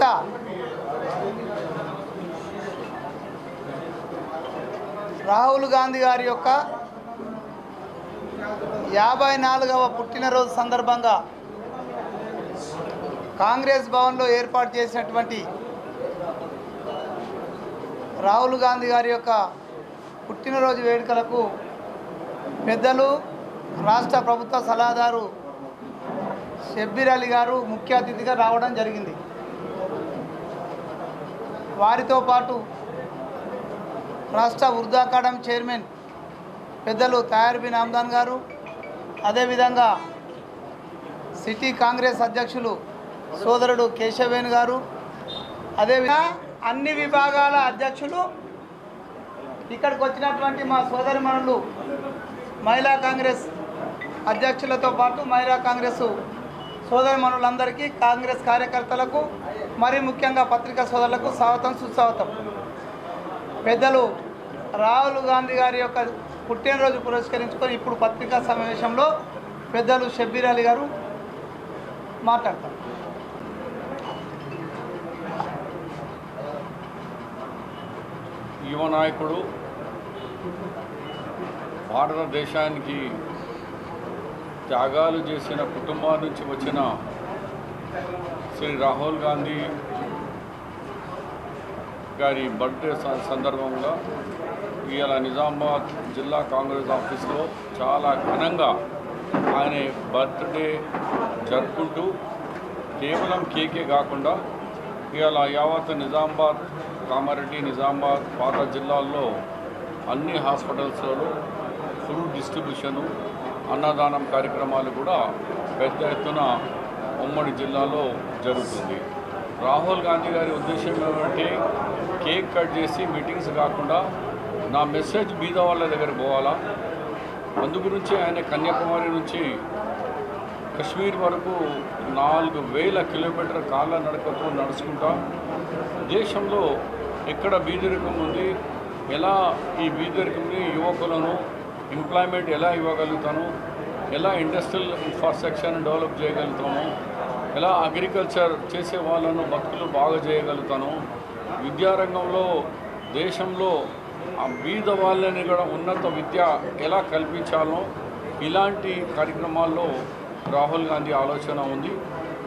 నేత రాహుల్ గాంధీ గారి యొక్క యాభై నాలుగవ పుట్టినరోజు సందర్భంగా కాంగ్రెస్ భవన్లో ఏర్పాటు చేసినటువంటి రాహుల్ గాంధీ గారి యొక్క పుట్టినరోజు వేడుకలకు పెద్దలు రాష్ట్ర ప్రభుత్వ సలహాదారు షబ్బీర్ అలీ గారు ముఖ్య అతిథిగా రావడం జరిగింది. వారితో పాటు రాష్ట్ర ఉర్దూ అకాడమీ చైర్మన్ పెద్దలు తయార్ బిన్ ఆమ్దాన్ గారు అదేవిధంగా సిటీ కాంగ్రెస్ అధ్యక్షులు సోదరుడు కేశవేణ్ గారు అదేవిధంగా అన్ని విభాగాల అధ్యక్షులు ఇక్కడికి వచ్చినటువంటి మా సోదరిమణులు మహిళా కాంగ్రెస్ అధ్యక్షులతో పాటు మహిళా కాంగ్రెస్ సోదరిమణులందరికీ కాంగ్రెస్ కార్యకర్తలకు మరి ముఖ్యంగా పత్రికా సోదరులకు స్వాగతం సుస్వాగతం. పెద్దలు రాహుల్ గాంధీ గారి యొక్క పుట్టినరోజు పురస్కరించుకొని ఇప్పుడు పత్రికా సమావేశంలో పెద్దలు షబ్బీర్ అలీ గారు మాట్లాడతారు. యువ నాయకుడు భారతదేశానికి త్యాగాలు చేసిన కుటుంబం నుంచి వచ్చిన శ్రీ రాహుల్ గాంధీ గారి బర్త్డే స- సందర్భంగా ఇవాళ నిజామాబాద్ జిల్లా కాంగ్రెస్ ఆఫీస్లో చాలా ఘనంగా ఆయన బర్త్డే జరుపుకుంటూ కేవలం కేకే కాకుండా ఇవాళ యావత్ నిజామాబాద్ కామారెడ్డి నిజామాబాద్ పాత జిల్లాల్లో అన్ని హాస్పిటల్స్లలో ఫుడ్ డిస్ట్రిబ్యూషను అన్నదానం కార్యక్రమాలు కూడా పెద్ద ఎత్తున ఉమ్మడి జిల్లాలో జరుగుతుంది. రాహుల్ గాంధీ గారి ఉద్దేశం ఏమంటే? కేక్ కట్ చేసి మీటింగ్స్ కాకుండా నా మెసేజ్ బీద వాళ్ళ దగ్గర పోవాలా? అందు గురించి ఆయన కన్యాకుమారి నుంచి కశ్మీర్ వరకు నాలుగు వేల కిలోమీటర్ కాళ్ళ నడకతో నడుచుకుంటా. దేశంలో ఎక్కడ బీదరికం ఉంది? ఎలా ఈ బీదరికంని యువకులను ఎంప్లాయ్మెంట్ ఎలా ఇవ్వగలుగుతాను? ఎలా ఇండస్ట్రియల్ ఇన్ఫ్రాస్ట్రక్చర్ని డెవలప్ చేయగలుగుతాము ఎలా అగ్రికల్చర్ చేసే వాళ్ళను బతుకులు బాగా చేయగలుగుతాను విద్యారంగంలో దేశంలో ఆ బీద వాళ్ళని కూడా ఉన్నత విద్య ఎలా కల్పించాలో ఇలాంటి కార్యక్రమాల్లో రాహుల్ గాంధీ ఆలోచన ఉంది.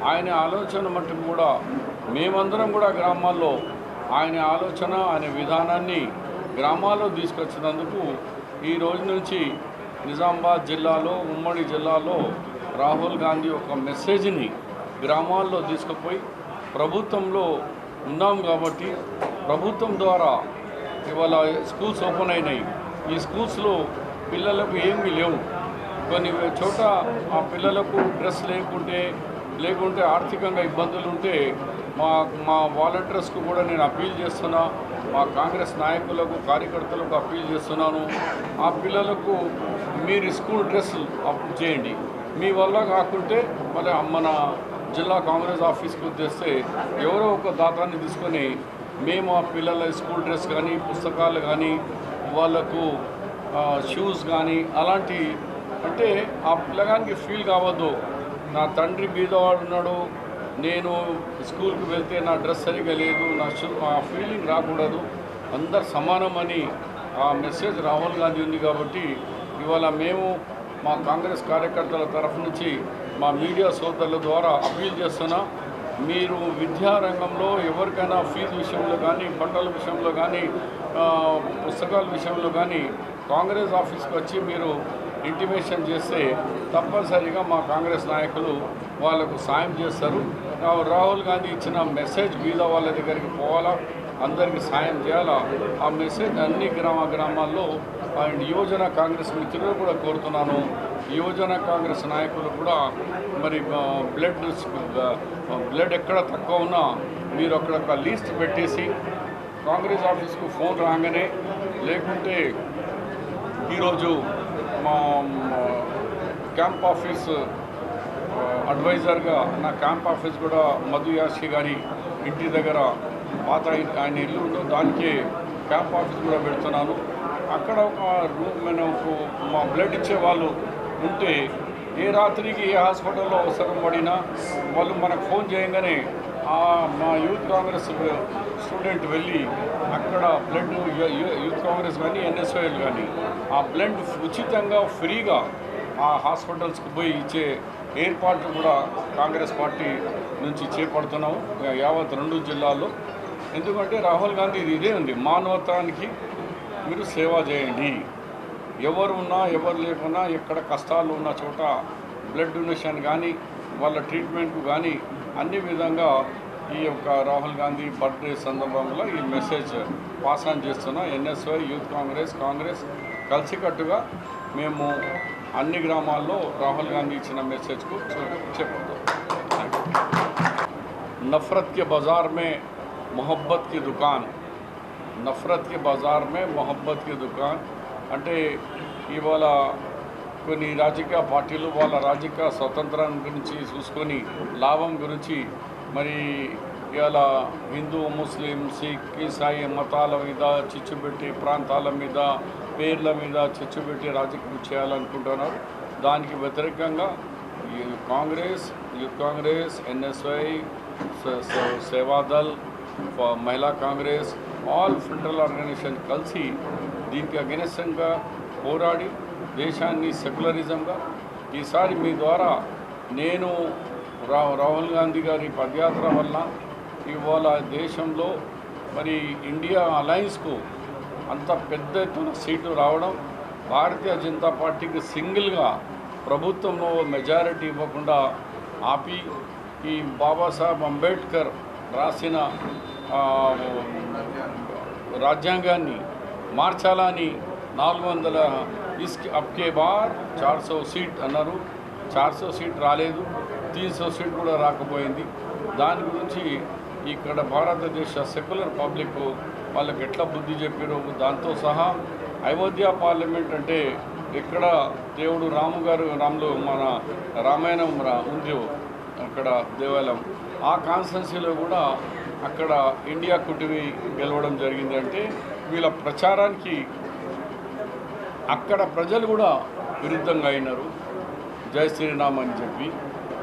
ఆయన ఆలోచన మట్టుకు కూడా మేమందరం కూడా గ్రామాల్లో ఆయన ఆలోచన ఆయన విధానాన్ని గ్రామాల్లో తీసుకొచ్చినందుకు ఈ రోజు నుంచి నిజామాబాద్ జిల్లాలో ఉమ్మడి జిల్లాలో రాహుల్ గాంధీ ఒక మెసేజ్ని గ్రామాల్లో తీసుకుపోయి ప్రభుత్వంలో ఉన్నాం కాబట్టి ప్రభుత్వం ద్వారా ఇవాళ స్కూల్స్ ఓపెన్ అయినాయి. ఈ స్కూల్స్లో పిల్లలకు ఏమీ లేవు. కొన్ని చోట ఆ పిల్లలకు డ్రెస్ లేకుంటే లేకుంటే ఆర్థికంగా ఇబ్బందులు ఉంటే మా మా వాలంటీర్స్కు కూడా నేను అప్పీల్ చేస్తున్నా మా కాంగ్రెస్ నాయకులకు కార్యకర్తలకు అప్పీల్ చేస్తున్నాను. ఆ పిల్లలకు మీరు స్కూల్ డ్రెస్సులు అప్ చేయండి. మీ వల్ల కాకుంటే మళ్ళీ మన జిల్లా కాంగ్రెస్ ఆఫీస్కి తెస్తే ఎవరో ఒక దాతాన్ని తీసుకొని మేము ఆ పిల్లల స్కూల్ డ్రెస్ కానీ పుస్తకాలు కానీ వాళ్ళకు షూస్ కానీ అలాంటి అంటే ఆ పిల్లగానికి ఫీల్ కావద్దు. నా తండ్రి బీదవాడు ఉన్నాడు నేను స్కూల్కి వెళ్తే నా డ్రెస్ సరిగా లేదు నా ఆ ఫీలింగ్ రాకూడదు. అందరు సమానమని ఆ మెసేజ్ రాహుల్ గాంధీ ఉంది కాబట్టి ఇవాళ మేము మా కాంగ్రెస్ కార్యకర్తల తరఫు నుంచి మా మీడియా సోదరుల ద్వారా అప్పీల్ చేస్తున్నా మీరు విద్యారంగంలో ఎవరికైనా ఫీజు విషయంలో కానీ బట్టల విషయంలో కానీ పుస్తకాల విషయంలో కానీ కాంగ్రెస్ ఆఫీస్కి వచ్చి మీరు ఇంటిమేషన్ చేస్తే తప్పనిసరిగా మా కాంగ్రెస్ నాయకులు వాళ్ళకు సాయం చేస్తారు. రాహుల్ గాంధీ ఇచ్చిన మెసేజ్ మీద వాళ్ళ దగ్గరికి పోవాలా? అందరికీ సాయం చేయాలా? ఆ మెసేజ్ అన్ని గ్రామ గ్రామాల్లో అండ్ యువజన కాంగ్రెస్ మిత్రులు కూడా కోరుతున్నాను. యువజన కాంగ్రెస్ నాయకులు కూడా మరి బ్లడ్ బ్లడ్ ఎక్కడ తక్కువ ఉన్నా మీరు అక్కడ ఒక లిస్ట్ పెట్టేసి కాంగ్రెస్ ఆఫీస్కు ఫోన్ రాగానే లేకుంటే ఈరోజు మా క్యాంప్ ఆఫీస్ అడ్వైజర్గా నా క్యాంప్ ఆఫీస్ కూడా మధు యాసి గారి ఇంటి దగ్గర పాత ఆయన ఇల్లు ఉందో దానికి క్యాంప్ ఆఫీస్ కూడా పెడుతున్నాను. అక్కడ ఒక రూమ్ మనకు మా బ్లడ్ ఇచ్చే వాళ్ళు ఉంటే ఏ రాత్రికి ఏ హాస్పిటల్లో అవసరం పడినా వాళ్ళు మనకు ఫోన్ చేయగానే మా యూత్ కాంగ్రెస్ స్టూడెంట్ వెళ్ళి అక్కడ బ్లడ్ యూత్ కాంగ్రెస్ కానీ ఎన్ఎస్ఓఎల్ కానీ ఆ బ్లడ్ ఉచితంగా ఫ్రీగా ఆ హాస్పిటల్స్కి పోయి ఇచ్చే ఏర్పాట్లు కూడా కాంగ్రెస్ పార్టీ నుంచి చేపడుతున్నాము. యావత్ రెండు జిల్లాల్లో. ఎందుకంటే రాహుల్ గాంధీ ఇది ఇదే ఉంది మానవతానికి మీరు సేవ చేయండి. ఎవరు ఉన్నా ఎవరు లేకున్నా ఎక్కడ కష్టాలు ఉన్న చోట బ్లడ్ డొనేషన్ కానీ వాళ్ళ ట్రీట్మెంట్ కానీ అన్ని విధంగా ఈ యొక్క రాహుల్ గాంధీ బర్త్డే సందర్భంలో ఈ మెసేజ్ పాస్ ఆన్ చేస్తున్న. ఎన్ఎస్వై యూత్ కాంగ్రెస్ కాంగ్రెస్ కలిసికట్టుగా మేము అన్ని గ్రామాల్లో రాహుల్ గాంధీ ఇచ్చిన మెసేజ్కు చెప్పడం नफ़रत के बाज़ार में मोहब्बत की दुकान నఫరత్ కి బజార్ మే మొహబ్బత్ కి దుకాన్ అంటే ఇవాళ కొన్ని రాజకీయ పార్టీలు వాళ్ళ రాజకీయ స్వతంత్రం గురించి చూసుకొని లాభం గురించి మరి ఇలా హిందూ ముస్లిం సిక్ ఈసాయి మతాల మీద చిచ్చుపెట్టి ప్రాంతాల మీద పేర్ల మీద చిచ్చుపెట్టి రాజకీయం చేయాలనుకుంటున్నారు. దానికి వ్యతిరేకంగా కాంగ్రెస్ యూత్ కాంగ్రెస్ ఎన్ఎస్వై సేవాదల్ మహిళా కాంగ్రెస్ ఆల్ ఫెడరల్ ఆర్గనైజేషన్ కలిసి దీనికి అగెనెస్ట్గా పోరాడి దేశాన్ని సెక్యులరిజంగా ఈసారి మీ ద్వారా నేను రా రాహుల్ గాంధీ గారి పదయాత్ర వల్ల ఇవాళ దేశంలో మరి ఇండియా అలయన్స్కు అంత పెద్ద ఎత్తున సీటు రావడం భారతీయ జనతా పార్టీకి సింగిల్గా ప్రభుత్వంలో మెజారిటీ ఇవ్వకుండా ఆపి ఈ బాబాసాహెబ్ అంబేద్కర్ రాసిన రాజ్యాంగాన్ని మార్చాలని నాలుగు వందల ఇస్కి అప్కే బార్ చార్ సో సీట్ అన్నారు. చార్ సో సీట్ రాలేదు తీన్ సో సీట్ కూడా రాకపోయింది. దాని గురించి ఇక్కడ భారతదేశ సెక్యులర్ పబ్లిక్ వాళ్ళకి ఎట్లా బుద్ధి చెప్పారు దాంతో సహా అయోధ్య పార్లమెంట్ అంటే ఇక్కడ దేవుడు రాము గారు రాములు మన రామాయణం రా- ఉంది అక్కడ దేవాలయం. ఆ కాన్స్టెన్సీలో కూడా అక్కడ ఇండియా కుటుంబి గెలవడం జరిగింది అంటే వీళ్ళ ప్రచారానికి అక్కడ ప్రజలు కూడా విరుద్ధంగా అయినారు. జయ శ్రీరామ్ అని చెప్పి.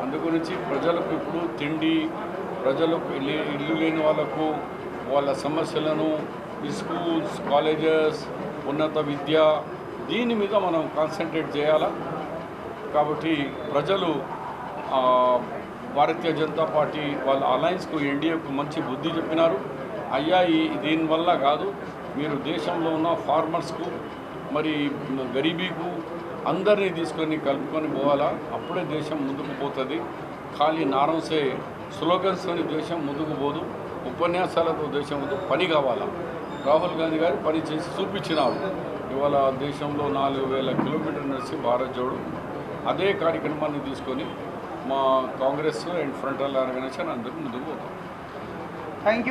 అందు గురించి ప్రజలకు ఇప్పుడు తిండి ప్రజలకు ఇల్లు ఇల్లు లేని వాళ్ళకు వాళ్ళ సమస్యలను ఈ స్కూల్స్ కాలేజెస్ ఉన్నత విద్య దీని మీద మనం కాన్సన్ట్రేట్ చేయాలా? కాబట్టి ప్రజలు భారతీయ జనతా పార్టీ వాళ్ళ అలయన్స్కు ఎన్డీఏకు మంచి బుద్ధి చెప్పినారు. అయ్యా ఈ దీనివల్ల కాదు. మీరు దేశంలో ఉన్న ఫార్మర్స్కు మరి గరీబీకు అందరినీ తీసుకొని కలుపుకొని పోవాలా? అప్పుడే దేశం ముందుకు పోతుంది. ఖాళీ నారంసే స్లోగన్స్తోని దేశం ముందుకు పోదు ఉపన్యాసాలతో దేశం ముందు పని కావాలా? రాహుల్ గాంధీ గారు పని చేసి చూపించినారు. ఇవాళ దేశంలో నాలుగు వేల కిలోమీటర్ నడిచి భారత్ జోడు. అదే కార్యక్రమాన్ని తీసుకొని మా కాంగ్రెస్ అండ్ ఫ్రంటల్ ఆర్గనైజేషన్ అందరూ ముందుకు పోతాం థ్యాంక్ యూ